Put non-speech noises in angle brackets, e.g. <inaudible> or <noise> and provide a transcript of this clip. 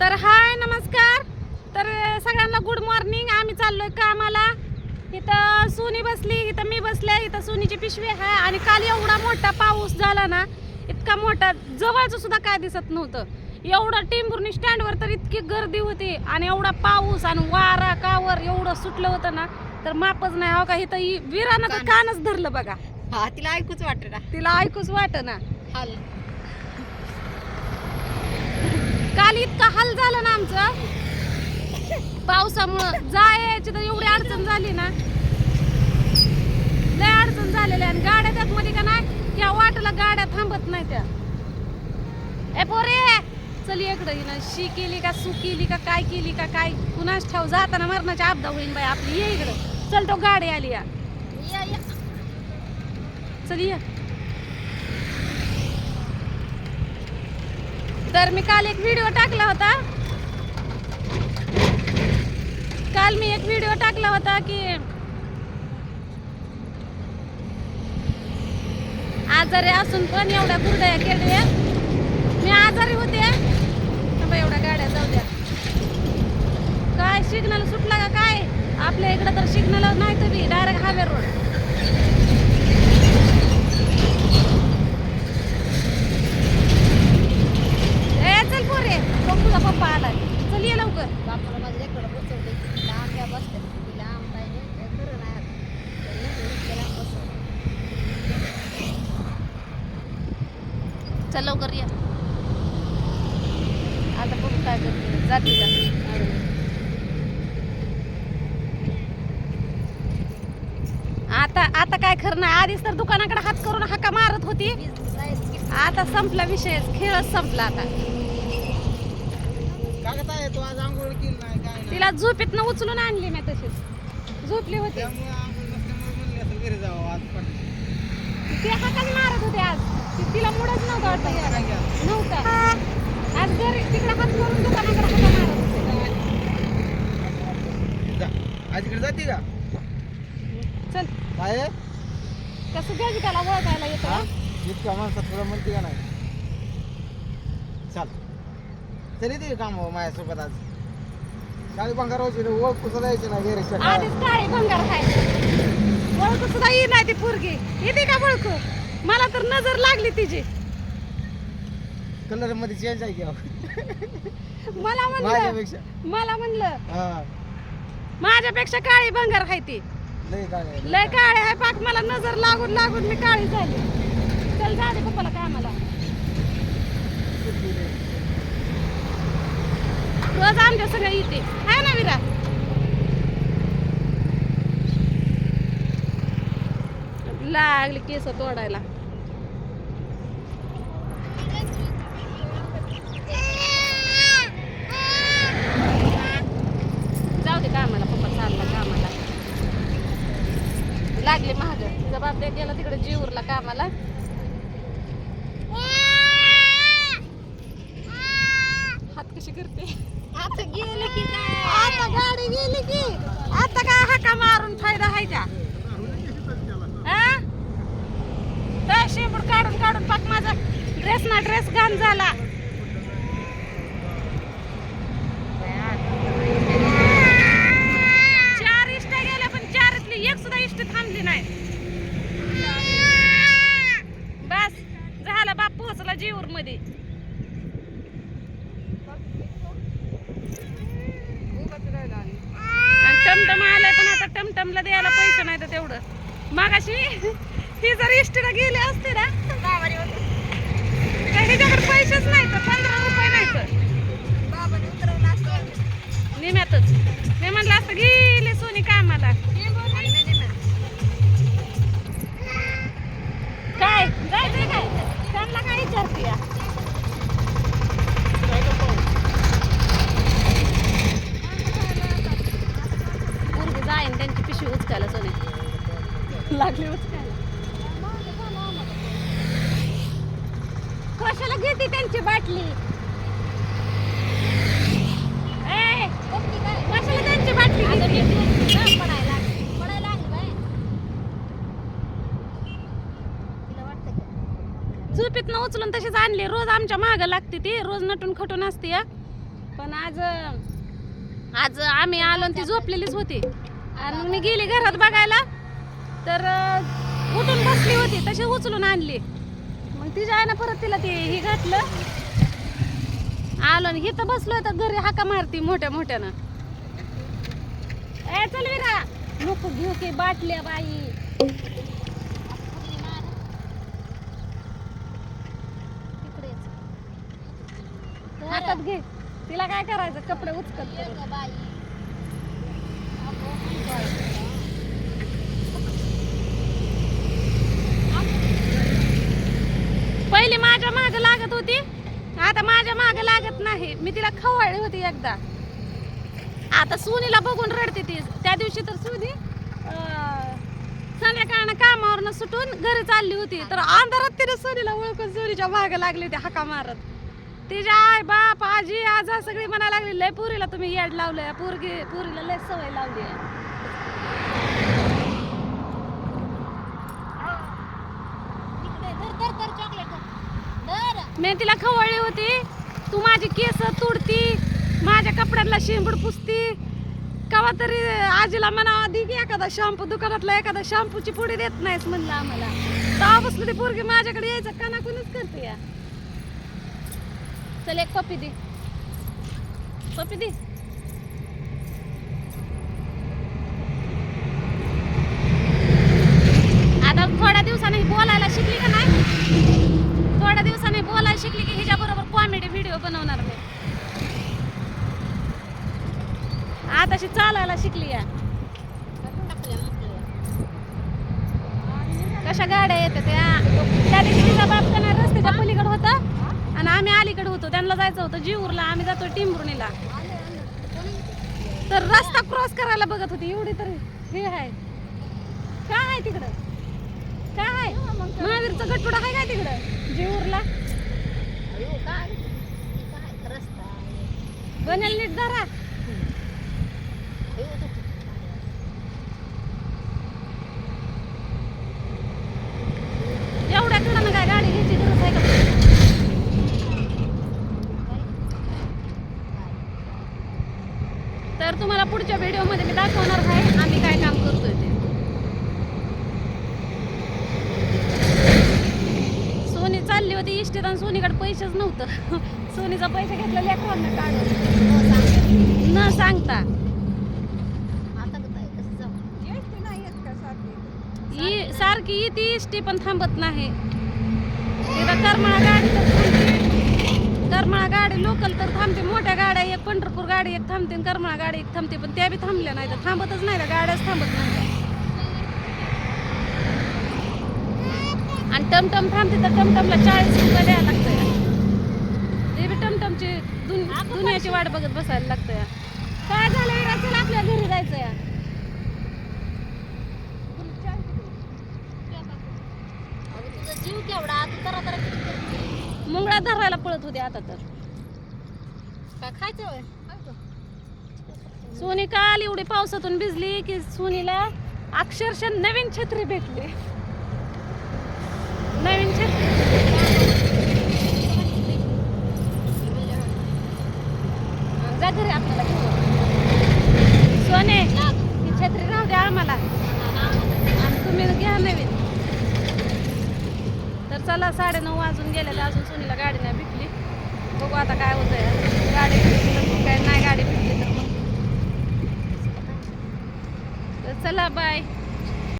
तर हाय नमस्कार. तर सगळ्यांना गुड मॉर्निंग आम्ही चाललोय कामाला. इथं सोनी बसली इथं मी बसले इथं सोनीची पिशवी आहे आणि काल एवढा मोठा पाऊस झाला ना इतका मोठा जवळचं सुद्धा काय दिसत नव्हतं. एवढं टेंभुर्णी स्टँडवर तर इतकी गर्दी होती आणि एवढा पाऊस आणि वारा कावर एवढं सुटलं होतं ना तर मापच नाही. हो का इथं विरानं तर कानच धरलं बघा. हा तिला ऐकूच वाटत ना तिला ऐकूच वाट ना. हाल. काल इतका हाल झाला ना आमचं. पावसामुळं. जायची तर एवढी अडचण झाली ना. लय अडचण झालेली आणि गाड्या त्यात मध्ये का नाही त्या वाटला गाड्या थांबत नाही त्या. ए पोरे चल इकडं हिनं शी केली का सू केली का काय केली का काय? कुणाच ठाव जाताना मरणाची आपदा होईन बाई आपली. ये इकडं. चल तो गाडी आली या. चल या. चल तर मी काल एक व्हिडिओ टाकला होता. काल मी एक व्हिडिओ टाकला होता की आजारी असून पण एवढ्या कुरड्या केल्या. मी आजारी होते. एवढ्या गाड्या जाऊ द्या. काय सिग्नल सुटला का काय? आपल्या इकडं तर सिग्नल नाही तर बी डायरेक्ट हायवे रोड ए चल पोरे बघ तुझा पप्पा आलाय चल ये लवकर बापाला माझ्या लेकरं बसवले लांब या बसते तिला आम पाहिजे काय खरं नाही आता. तरी लेकरं इतक्या लांब बसवलं. चल लवकर ये आता बघू काय करते. जाते का? आता आता काय खरं नाही. आधीच तर दुकानाकडे हात करून हाका मारत होती. आता संपला विषय. खेळच संपला आता. तिला झोपेतनं उचलून आणली मी तशीच. झोपली होती. ते हाकाच मारत होते आज. तिला मुडच नव्हतं वाटतं यायला. नव्हता. आज घरी तिकडे हात करून दुकानाकडे मारत होते. जा. आजीकडे जाते का? चल. काय? कसं घ्यायची त्याला ओळखायला हा? येतं इतक्या माणसात तुला म्हणते का नाही? चाल. चल येते का काम माझ्यासोबत आज. काळी बंगारावची ओळख कुठं द्यायची ना गेरेच्या आधीच काळी भंगार खायची ओळखू सुद्धा येई नाही ती पोरगी. येते का ओळखू? मला तर नजर लागली तिची. कलरमध्ये चेंज आहे की अहो. मला म्हणलं माझ्यापेक्षा. मला म्हणलं हा. माझ्यापेक्षा काळी भंगार खाय ती. लय काय आहे. लय काळे. आहे पाक मला नजर लागून लागून मी काळी झाली. चल जा दे पप्पाला कामाला. रोज आमच्या सगळं येते आहे ना विरा लागली केस तोडायला जाऊ दे कामाला पप्पा चालला कामाला लागले महाग तिचा बाप ते गेला तिकडे जीवरला कामाला. हात कशी करते? आता गेले की काय? आता गाडी गेली की? आता काय हाका मारून फायदा आहे त्या काढून काढून पाक माझा ड्रेस ना ड्रेस घाण झाला चार इष्ट गेल्या पण चारातली एक सुद्धा इष्ट थांबली नाही बस झालं बाप पोहोचला जीवर मध्ये आणि टमटम आलाय पण टमटमला द्यायला पैसे नाही तर तेवढं. मागाशी ही जर इष्टीला गेले असते ना हिच्याकडे पैसेच नाही तर पंधरा रुपये नाही तर. बाबाने उतरवलं असतं. निम्यातच. मी म्हणलं असतं गेले सोनी कामाला. त्यांची पिशवी उचकायला सोने. लागली उचकायला. कशाला घेते त्यांची बाटली? कशाला त्यांची बाटली ना पडायला. पडायला उचलून तशीच आणली. रोज आमच्या मागं लागते ती. रोज नटून खटून असते पण आज आज आम्ही आलो ती झोपलेलीच होती. आणि मग मी गेली घरात बघायला. तर उठून बसली होती तशी उचलून आणली. मग तिच्या आईनं परत तिला ते हे घातलं. आलो आणि इथं बसलो तर घरी हाका मारती मोठ्या मोठ्यानं. ए चल विरा. नको घेऊ की बाटल्या बाई. हातात घे. तिला काय करायचं? कपडे उचकत बाई पहिली माझ्या माग लागत होती आता माझ्या माग लागत नाही. मी तिला खवळली होती एकदा. आता सुनीला बघून रडते ती. त्या दिवशी तर सुनी अं, संध्याकाळनं कामावरनं सुटून घरी चालली होती. तर अंधारात तिने सुनीला ओळखून सुनीच्या माग लागली होती हाका मारत. तिच्या आई बाप आजी आजा सगळी म्हणायला लागली लय पुरीला तुम्ही येड लावलंय. पुरगी पुरीला लय सवय लावली आहे तिकडे धर धर धर चॉकलेट धर मी तिला खवळली होती. तू माझी केस तोडती माझ्या कपड्यांना शेंबूड पुसती. कवा तरी आजीला म्हणावा दे की एखादा शॅम्पू दुकानातला एखादा शॅम्पूची पुडी देत नाहीस म्हणलं आम्हाला. तेव्हा बसली ती पोरगी माझ्याकडे यायचं? कानाकूनच करते या. चल एक पप्पी दे. पप्पी दे आता थोड्या दिवसांनी ही बोलायला शिकली का नाही थोड्या दिवसांनी बोलायला शिकली की हिच्या बरोबर कॉमेडी व्हिडिओ बनवणार मी. आताशी चालायला शिकली या. कशा गाड्या येतात त्या? त्या दिवशी तिचा बाप करणार रस्त्याच्या पलीकडे होता. आणि आम्ही अलीकडे होतो. त्यांना जायचं होतं जीवरला. आम्ही जातो टिंबुर्णीला. तर रस्ता क्रॉस करायला बघत होती. एवढी तर हे आहे. काय आहे तिकडं? काय आहे? महावीरचं गटपुडा आहे काय तिकडं? जीवरला अयो काय हे काय रस्ता आहे. बनेल नीट धरा अयो, तो- एवढ्या कडनं काय गाडी घ्यायची गरज आहे का? तर तुम्हाला पुढच्या व्हिडिओमध्ये मी दाखवणार आहे आम्ही काय काम करतोय ते सोनी होती इष्टीत आणि सोनीकडे पैसेच नव्हतं. <laughs> सोनीचा पैसे घेतला लेकरांना काढून. न सांगता? ही सारखी. येते इष्टी पण थांबत नाही. तिथं करमाळा गाडी तर थांबते. करमाळा गाडी लोकल तर थांबते मोठ्या गाड्या एक पंढरपूर गाडी एक थांबते आणि करमाळा गाडी एक थांबते पण त्या बी थांबल्या नाही तर थांबतच नाही गाड्याच थांबत नाही आणि टमटम थांबते तर टमटमला चाळीस रुपये द्यायला लागतं ते बी टमटमची दुन- दुनियाची वाट बघत बसायला लागतं या काय झालं चल आपल्या घरी जायचं या जीव केवढा तू तरा तरा किती करते? मुंगळा धरायला पळत होते आता तर काय? खायचं. सोनी काल एवढी पावसातून भिजली की सोनीला अक्षरशः नवीन छत्री भेटली चला साडेनऊ वाजून गेलेले अजून सोनीला गाडी नाही भेटली. बघू आता काय होतंय. गाडी भेटली तर मग काय नाही गाडी भेटली तर मग. तर चला बाय